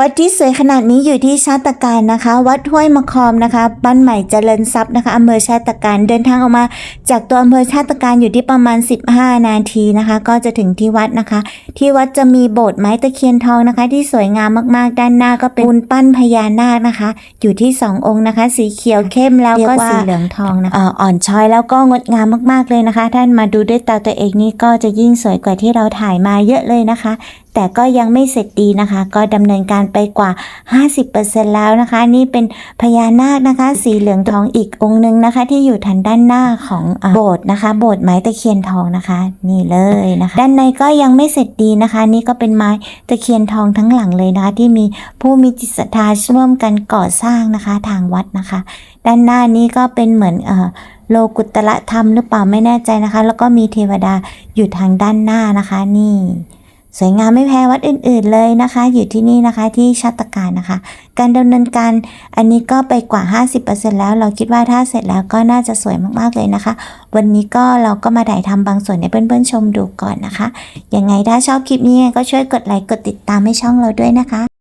วัดที่สวยขนาดนี้อยู่ที่ชาตการนะคะ วัดห้วยมะคอมนะคะ บ้านใหม่เจริญทรัพย์นะคะอำเภอชาตการเดินทางออกมาจากตัวอำเภอชาตการอยู่ที่ประมาณ 15 นาทีนะคะ ก็จะถึงที่วัดนะคะ ที่วัดจะมีโบสถ์ไม้ตะเคียนทองนะคะ ที่สวยงามมากๆ ด้านหน้าก็เป็นปูนปั้นพญานาคนะคะ อยู่ที่ 2 องค์นะคะ สีเขียวเข้มแล้วก็สีเหลืองทองนะคะเอ่ออ่อนช้อยแล้วก็งดงามมากๆเลยนะคะ ท่านมาดูด้วยตาตัวเองนี่ก็จะยิ่งสวยกว่าที่เราถ่ายมาเยอะเลยนะคะแต่ก็ยังไม่เสร็จดีนะคะ ก็ดำเนินการไปกว่า 50%แล้วนะคะ นี่เป็นพญานาคนะคะ สีเหลืองทองอีกองค์หนึ่งนะคะ ที่อยู่ทางด้านหน้าของอโบสถ์นะคะ โบสถ์ไม้ตะเคียนทองนะคะ นี่เลยนะคะ ด้านในก็ยังไม่เสร็จดีนะคะ นี่ก็เป็นไม้ตะเคียนทองทั้งหลังเลยนะคะ ที่มีผู้มีจิตศรัทธาร่วมกันก่อสร้างนะคะ ทางวัดนะคะ ด้านหน้านี้ก็เป็นเหมือนเอ่อโลกุตละธรรมหรือเปล่าไม่แน่ใจนะคะ แล้วก็มีเทวดาอยู่ทางด้านหน้านะคะ นี่ สวยงามไม่แพ้วัดอื่น ๆเลยนะคะ อยู่ที่นี่นะคะที่ชาตการนะคะ การดำเนินการอันนี้ก็ไปกว่า 50%แล้ว เราคิดว่าถ้าเสร็จแล้วก็น่าจะสวยมากๆเลยนะคะ วันนี้ก็เราก็มาถ่ายทำบางส่วนให้เพื่อนๆชมดูก่อนนะคะยังไงถ้าชอบคลิปนี้ก็ช่วยกดไลค์กดติดตามให้ช่องเราด้วยนะคะ